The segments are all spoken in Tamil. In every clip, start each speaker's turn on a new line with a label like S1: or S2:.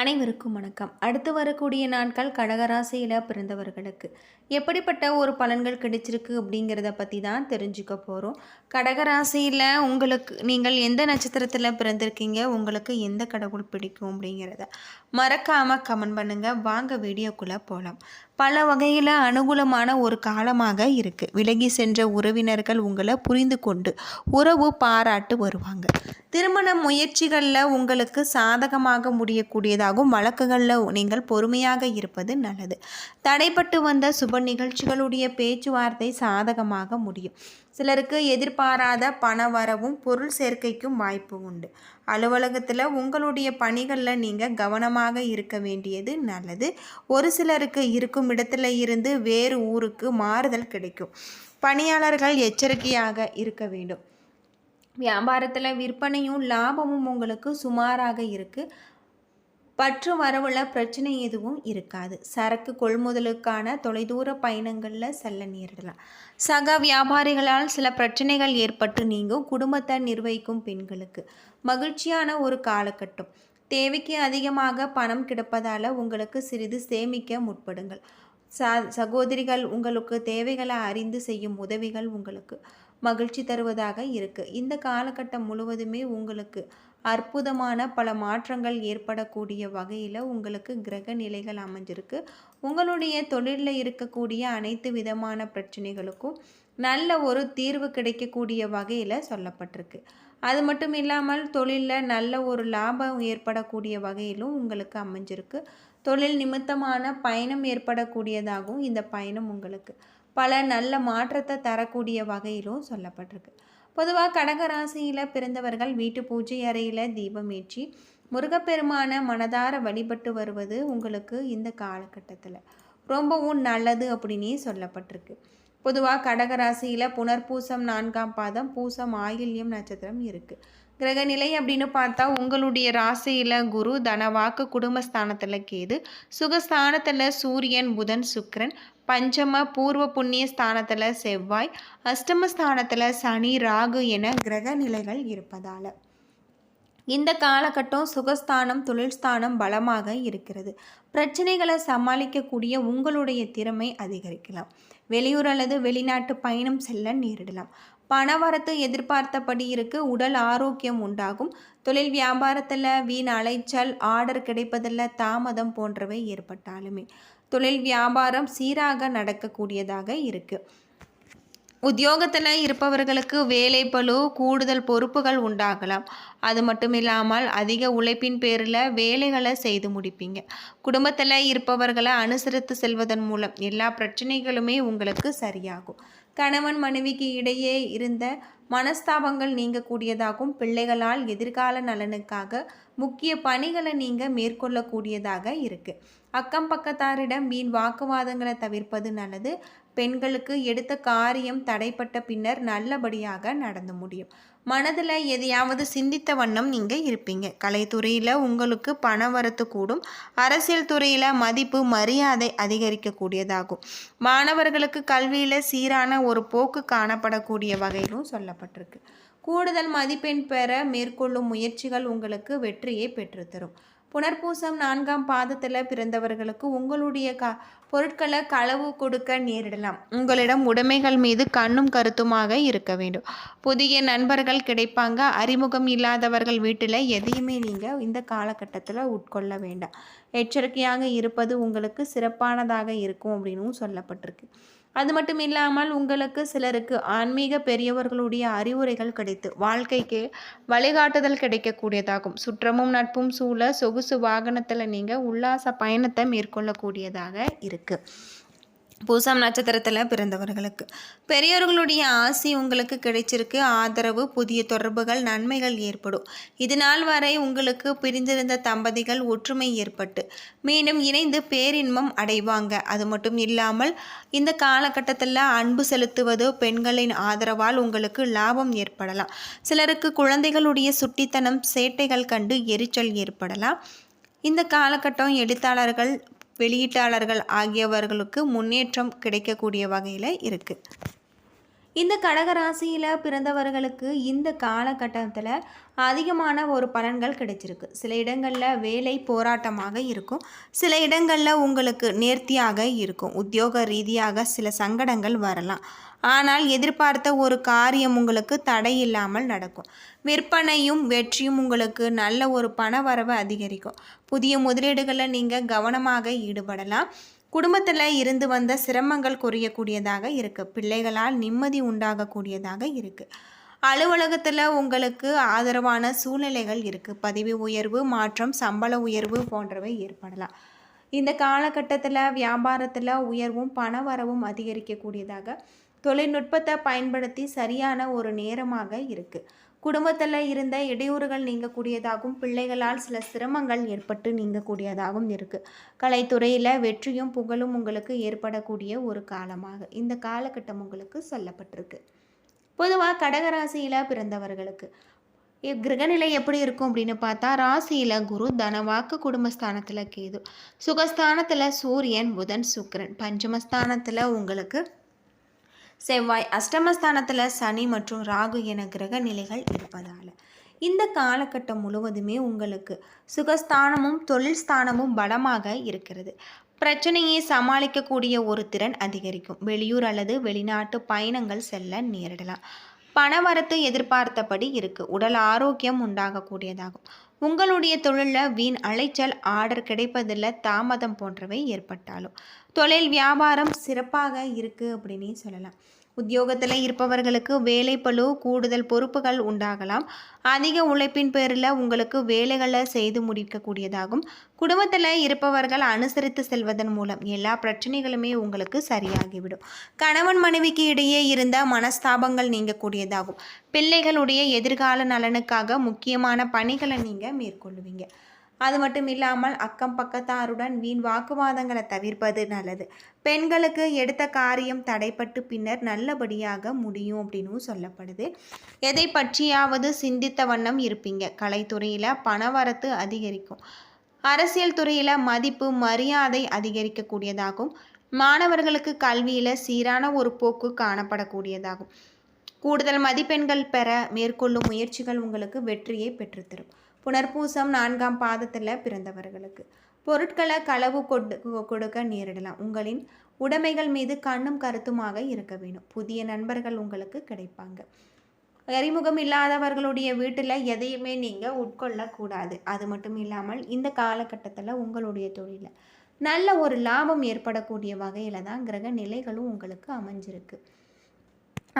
S1: அனைவருக்கும் வணக்கம். அடுத்து வரக்கூடிய நாட்கள் கடகராசியில் பிறந்தவர்களுக்கு. எப்படிப்பட்ட ஒரு பலன்கள் கிடைச்சிருக்கு அப்படிங்கிறத பற்றி தான் தெரிஞ்சுக்க போகிறோம் கடகராசியில் உங்களுக்கு நீங்கள் எந்த நட்சத்திரத்தில் பிறந்திருக்கீங்க? உங்களுக்கு எந்த கடவுள் பிடிக்கும் அப்படிங்கிறத மறக்காமல் கமெண்ட் பண்ணுங்கள் வாங்க வீடியோக்குள்ளே போகலாம் பல வகையில் அனுகூலமான ஒரு காலமாக இருக்குது விலகி சென்ற உறவினர்கள் உங்களை புரிந்து கொண்டு உறவு பாராட்டு வருவாங்க. திருமண முயற்சிகளில் உங்களுக்கு சாதகமாக முடியக்கூடியதாகவும் வழக்குகளில் நீங்கள் பொறுமையாக இருப்பது நல்லது. தடைப்பட்டு வந்த சுப நிகழ்ச்சிகளுடைய பேச்சுவார்த்தை சாதகமாக முடியும். சிலருக்கு எதிர்பாராத பண வரவும் பொருள் சேர்க்கைக்கும் வாய்ப்பு உண்டு. அலுவலகத்தில் உங்களுடைய பணிகளில் நீங்கள் கவனமாக இருக்க வேண்டியது நல்லது. ஒரு சிலருக்கு இருக்கும் இடத்துல இருந்து வேறு ஊருக்கு மாறுதல் கிடைக்கும். பணியாளர்கள் எச்சரிக்கையாக இருக்க வேண்டும். வியாபாரத்தில் விற்பனையும் லாபமும் உங்களுக்கு சுமாராக இருக்குது பற்று வரவில் பிரச்சனை எதுவும் இருக்காது. சரக்கு கொள்முதலுக்கான தொலைதூர பயணங்களில் செல்ல நேரிடலாம். சக வியாபாரிகளால் சில பிரச்சனைகள் ஏற்பட்டு நீங்கும். குடும்பத்தை நிர்வகிக்கும் பெண்களுக்கு மகிழ்ச்சியான ஒரு காலகட்டம். தேவைக்கு அதிகமாக பணம் கிடைப்பதால் உங்களுக்கு சிறிது சேமிக்க முற்படுங்கள். ச சகோதரிகள் உங்களுக்கு தேவைகளை அறிந்து செய்யும் உதவிகள் உங்களுக்கு மகிழ்ச்சி தருவதாக இருக்குது இந்த காலகட்டம் முழுவதுமே உங்களுக்கு அற்புதமான பல மாற்றங்கள் ஏற்படக்கூடிய வகையில் உங்களுக்கு கிரக நிலைகள் அமைஞ்சிருக்கு. உங்களுடைய தொழிலில் இருக்கக்கூடிய அனைத்து விதமான பிரச்சனைகளுக்கும் நல்ல ஒரு தீர்வு கிடைக்கக்கூடிய வகையில் சொல்லப்பட்டிருக்கு. அது மட்டும் இல்லாமல் தொழிலில் நல்ல ஒரு லாபம் ஏற்படக்கூடிய வகையிலும் உங்களுக்கு அமைஞ்சிருக்கு. தொழில் நிமித்தமான பயணம் ஏற்படக்கூடியதாகவும் இந்த பயணம் உங்களுக்கு பல நல்ல மாற்றத்தை தரக்கூடிய வகையிலும் சொல்லப்பட்டிருக்கு. பொதுவாக கடகராசியில் பிறந்தவர்கள் வீட்டு பூஜை அறையில் தீபம் ஏற்றி முருகப்பெருமான மனதார வழிபட்டு வருவது உங்களுக்கு இந்த காலகட்டத்தில் ரொம்பவும் நல்லது அப்படின்னே சொல்லப்பட்டிருக்கு. பொதுவாக கடகராசியில் புனர்பூசம் நான்காம் பாதம் பூசம் ஆயில்யம் நட்சத்திரம் இருக்குது கிரகநிலை அப்படின்னு பார்த்தா உங்களுடைய ராசியில் குரு தனவாக்கு குடும்பஸ்தானத்தில் கேது சுகஸ்தானத்தில் சூரியன் புதன் சுக்கரன் பஞ்சம பூர்வ புண்ணிய ஸ்தானத்தில் செவ்வாய் அஷ்டம ஸ்தானத்தில் சனி ராகு என கிரக நிலைகள் இருப்பதால். இந்த காலகட்டம் சுகஸ்தானம் தொழில்ஸ்தானம் பலமாக இருக்கிறது. பிரச்சனைகளை சமாளிக்கக்கூடிய உங்களுடைய திறமை அதிகரிக்கலாம். வெளியூர் அல்லது வெளிநாட்டு பயணம் செல்ல நேரிடலாம். பணவரத்து எதிர்பார்த்தபடி இருக்கு உடல் ஆரோக்கியம் உண்டாகும். தொழில் வியாபாரத்தில் வீண் அலைச்சல் ஆர்டர் கிடைப்பதில் தாமதம் போன்றவை ஏற்பட்டாலுமே. தொழில் வியாபாரம் சீராக நடக்கக்கூடியதாக இருக்குது உத்தியோகத்தில் இருப்பவர்களுக்கு வேலை பளு கூடுதல் பொறுப்புகள் உண்டாகலாம். அது மட்டும் இல்லாமல் அதிக உழைப்பின் பேரில் வேலைகளை செய்து முடிப்பீங்க. குடும்பத்தில் இருப்பவர்களை அனுசரித்து செல்வதன் மூலம் எல்லா பிரச்சனைகளுமே உங்களுக்கு சரியாகும். கணவன் மனைவிக்கு இடையே இருந்த மனஸ்தாபங்கள் நீங்கக்கூடியதாகவும் பிள்ளைகளால் எதிர்கால நலனுக்காக முக்கிய பணிகளை நீங்கள் மேற்கொள்ளக்கூடியதாக இருக்குது அக்கம் பக்கத்தாரிடம் வீண் வாக்குவாதங்களை தவிர்ப்பது நல்லது. பெண்களுக்கு எடுத்த காரியம் தடைப்பட்ட பின்னர் நல்லபடியாக நடந்து முடியும். மனதில் எதையாவது சிந்தித்த வண்ணம் நீங்கள் இருப்பீங்க. கலைத்துறையில் உங்களுக்கு பண வரத்து கூடும். அரசியல் துறையில் மதிப்பு மரியாதை அதிகரிக்கக்கூடியதாகும். மாணவர்களுக்கு கல்வியில் சீரான ஒரு போக்கு காணப்படக்கூடிய வகையிலும் சொல்லப்பட்டிருக்கு. கூடுதல் மதிப்பெண் பெற மேற்கொள்ளும் முயற்சிகள் உங்களுக்கு வெற்றியை பெற்றுத்தரும் புனர்பூசம் நான்காம் பாதத்தில் பிறந்தவர்களுக்கு உங்களுடைய க பொருட்களை களவு கொடுக்க நேரிடலாம். உங்களிடம் உடைமைகள் மீது கண்ணும் கருத்துமாக இருக்க வேண்டும். புதிய நண்பர்கள் கிடைப்பாங்க. அறிமுகம் இல்லாதவர்கள் வீட்டில் எதையுமே நீங்கள் இந்த காலகட்டத்தில் உட்கொள்ள வேண்டாம். எச்சரிக்கையாக இருப்பது உங்களுக்கு சிறப்பானதாக இருக்கும் அப்படின்னும் சொல்லப்பட்டிருக்கு. அது மட்டும் இல்லாமல் உங்களுக்கு சிலருக்கு ஆன்மீக பெரியவர்களுடைய அறிவுரைகள் கிடைத்து வாழ்க்கைக்கு வழிகாட்டுதல் கிடைக்கக்கூடியதாகும். சுற்றமும் நட்பும் சூழ சொகுசு வாகனத்தில் நீங்கள் உல்லாச பயணத்தை மேற்கொள்ளக்கூடியதாக இருக்குது பூசம் நட்சத்திரத்தில் பிறந்தவர்களுக்கு. பெரியவர்களுடைய ஆசி உங்களுக்கு கிடைச்சிருக்கு. ஆதரவு புதிய தொடர்புகள் நன்மைகள் ஏற்படும். இது நாள் வரை உங்களுக்கு பிரிந்திருந்த தம்பதிகள் ஒற்றுமை ஏற்பட்டு மீண்டும் இணைந்து பேரின்பம் அடைவாங்க. அது மட்டும் இல்லாமல் இந்த காலகட்டத்தில் அன்பு செலுத்துவது பெண்களின் ஆதரவால் உங்களுக்கு லாபம் ஏற்படலாம். சிலருக்கு குழந்தைகளுடைய சுட்டித்தனம் சேட்டைகள் கண்டு எரிச்சல் ஏற்படலாம். இந்த காலகட்டம் எழுத்தாளர்கள் வெளியீட்டாளர்கள் ஆகியவர்களுக்கு முன்னேற்றம் கிடைக்கக்கூடிய வகையில் இருக்குது இந்த கடகராசியில் பிறந்தவர்களுக்கு இந்த காலகட்டத்தில் அதிகமான ஒரு பலன்கள் கிடைச்சிருக்கு. சில இடங்களில் வேலை போராட்டமாக இருக்கும். சில இடங்களில் உங்களுக்கு நேர்த்தியாக இருக்கும். உத்தியோக ரீதியாக சில சங்கடங்கள் வரலாம். ஆனால் எதிர்பார்த்த ஒரு காரியம் உங்களுக்கு தடை இல்லாமல் நடக்கும். விற்பனையும் வெற்றியும் உங்களுக்கு நல்ல ஒரு பண வரவு அதிகரிக்கும். புதிய முதலீடுகளை நீங்கள் கவனமாக ஈடுபடலாம். குடும்பத்தில் இருந்து வந்த சிரமங்கள் குறையக்கூடியதாக இருக்குது பிள்ளைகளால் நிம்மதி உண்டாகக்கூடியதாக இருக்குது அலுவலகத்தில் உங்களுக்கு ஆதரவான சூழ்நிலைகள் இருக்குது பதவி உயர்வு மாற்றம் சம்பள உயர்வு போன்றவை ஏற்படலாம். இந்த காலகட்டத்தில் வியாபாரத்தில் உயர்வும் பண வரவும் அதிகரிக்கக்கூடியதாக தொழில்நுட்பத்தை பயன்படுத்தி சரியான ஒரு நேரமாக இருக்குது குடும்பத்தில் இருந்த இடையூறுகள் நீங்கக்கூடியதாகவும் பிள்ளைகளால் சில சிரமங்கள் ஏற்பட்டு நீங்கக்கூடியதாகவும் இருக்குது கலைத்துறையில் வெற்றியும் புகழும் உங்களுக்கு ஏற்படக்கூடிய ஒரு காலமாக இந்த காலகட்டம் உங்களுக்கு சொல்லப்பட்டிருக்கு. பொதுவாக கடகராசியில் பிறந்தவர்களுக்கு கிரகநிலை எப்படி இருக்கும் அப்படின்னு பார்த்தா ராசியில் குரு தனவாக்கு குடும்பஸ்தானத்தில் கேது. சுகஸ்தானத்தில் சூரியன் புதன் சுக்கரன். பஞ்சமஸ்தானத்தில் உங்களுக்கு செவ்வாய் அஷ்டமஸ்தானத்தில் சனி மற்றும் ராகு என கிரக நிலைகள் இருப்பதால். இந்த காலகட்டம் முழுவதுமே உங்களுக்கு சுகஸ்தானமும் தொழில் ஸ்தானமும் பலமாக இருக்கிறது. பிரச்சனையை சமாளிக்கக்கூடிய ஒரு திறன் அதிகரிக்கும். வெளியூர் அல்லது வெளிநாட்டு பயணங்கள் செல்ல நேரிடலாம். பணவரத்து எதிர்பார்த்தபடி இருக்கு. உடல் ஆரோக்கியம் உண்டாகக்கூடியதாகும். உங்களுடைய தொழிலில் வீண் அலைச்சல் ஆர்டர் கிடைப்பதில் தாமதம் போன்றவை ஏற்பட்டாலும். தொழில் வியாபாரம் சிறப்பாக இருக்குது அப்படின்னே சொல்லலாம். உத்தியோகத்தில் இருப்பவர்களுக்கு வேலை பழு கூடுதல் பொறுப்புகள் உண்டாகலாம். அதிக உழைப்பின் பேரில் உங்களுக்கு வேலைகளை செய்து முடிக்கக்கூடியதாகும். குடும்பத்தில் இருப்பவர்கள் அனுசரித்து செல்வதன் மூலம் எல்லா பிரச்சனைகளுமே உங்களுக்கு சரியாகிவிடும். கணவன் மனைவிக்கு இடையே இருந்த மனஸ்தாபங்கள் நீங்கக்கூடியதாகும். பிள்ளைகளுடைய எதிர்கால நலனுக்காக முக்கியமான பணிகளை நீங்கள் மேற்கொள்ளுவீங்க. அது மட்டும் இல்லாமல் அக்கம் பக்கத்தாருடன் வீண் வாக்குவாதங்களை தவிர்ப்பது நல்லது. பெண்களுக்கு எடுத்த காரியம் தடைப்பட்டு பின்னர் நல்லபடியாக முடியும் அப்படின்னு சொல்லப்படுது. எதை பற்றியாவது சிந்தித்த வண்ணம் இருப்பீங்க. கலைத்துறையில் பணவரத்து அதிகரிக்கும். அரசியல் துறையில் மதிப்பு மரியாதை அதிகரிக்கக்கூடியதாகும். மாணவர்களுக்கு கல்வியில் சீரான ஒரு போக்கு காணப்படக்கூடியதாகும். கூடுதல் மதிப்பெண்கள் பெற மேற்கொள்ளும் முயற்சிகள் உங்களுக்கு வெற்றியை பெற்றுத்தரும். புனர்பூசம் நான்காம் பாதத்தில் பிறந்தவர்களுக்கு. பொருட்களை களவு கொடு கொடுக்க நேரிடலாம். உங்களின் உடைமைகள் மீது கண்ணும் கருத்துமாக இருக்க வேண்டும். புதிய நண்பர்கள் உங்களுக்கு கிடைப்பாங்க. அறிமுகம் இல்லாதவர்களுடைய வீட்டில் எதையுமே நீங்கள் உட்கொள்ளக்கூடாது அது மட்டும் இல்லாமல் இந்த காலகட்டத்தில் உங்களுடைய தொழிலில் நல்ல ஒரு லாபம் ஏற்படக்கூடிய வகையில் தான் கிரக நிலைகளும் உங்களுக்கு அமைஞ்சிருக்கு.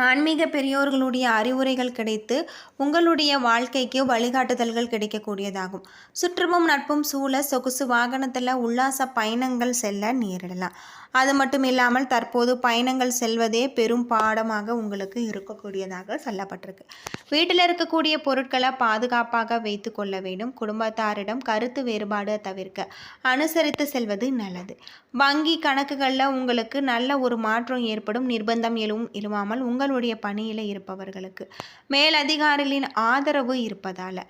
S1: ஆன்மீக பெரியோர்களுடைய அறிவுரைகள் கிடைத்து உங்களுடைய வாழ்க்கைக்கு வழிகாட்டுதல்கள் கிடைக்கக்கூடியதாகும். சுற்றுமும் நட்பும் சூழ சொகுசு வாகனத்தில் உல்லாச பயணங்கள் செல்ல நேரிடலாம். அது மட்டும் இல்லாமல் தற்போது பயணங்கள் செல்வதே பெரும் பாடமாக உங்களுக்கு இருக்கக்கூடியதாக சொல்லப்பட்டிருக்கு. வீட்டில் இருக்கக்கூடிய பொருட்களை பாதுகாப்பாக வைத்து கொள்ள வேண்டும். குடும்பத்தாரிடம் கருத்து வேறுபாடு தவிர்க்க அனுசரித்து செல்வது நல்லது. வங்கி கணக்குகளில் உங்களுக்கு நல்ல ஒரு மாற்றம் ஏற்படும். நிர்பந்தம் எழும் எழுவாமல் உங்களுடைய பணியில் இருப்பவர்களுக்கு மேலதிகாரிகளின் ஆதரவு இருப்பதால்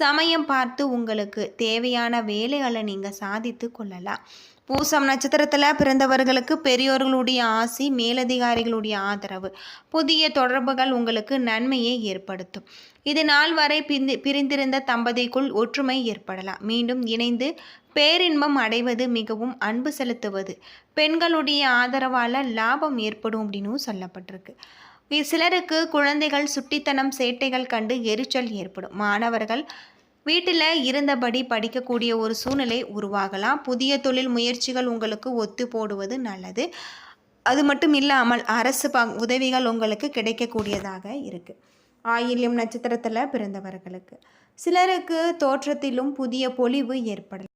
S1: சமயம் பார்த்து உங்களுக்கு தேவையான வேலைகளை நீங்கள் சாதித்து கொள்ளலாம். பூசம் நட்சத்திரத்தில் பிறந்தவர்களுக்கு பெரியோர்களுடைய ஆசி மேலதிகாரிகளுடைய ஆதரவு. புதிய தொடர்புகள் உங்களுக்கு நன்மையை ஏற்படுத்தும். இது நாள் வரை பிந்தி பிரிந்திருந்த தம்பதிக்குள் ஒற்றுமை ஏற்படலாம். மீண்டும் இணைந்து பேரின்பம் அடைவது மிகவும் அன்பு செலுத்துவது. பெண்களுடைய ஆதரவால் லாபம் ஏற்படும் அப்படின்னும் சொல்லப்பட்டிருக்கு. சிலருக்கு குழந்தைகள் சுட்டித்தனம் சேட்டைகள் கண்டு எரிச்சல் ஏற்படும். மாணவர்கள் வீட்டில் இருந்தபடி படிக்கக்கூடிய ஒரு சூழ்நிலை உருவாகலாம். புதிய தொழில் முயற்சிகள் உங்களுக்கு ஒத்து போடுவது நல்லது. அது மட்டும் இல்லாமல் அரசு ப உதவிகள் உங்களுக்கு கிடைக்கக்கூடியதாக இருக்குது ஆயில்யம் நட்சத்திரத்தில் பிறந்தவர்களுக்கு. சிலருக்கு தோற்றத்திலும் புதிய பொலிவு ஏற்படலாம்.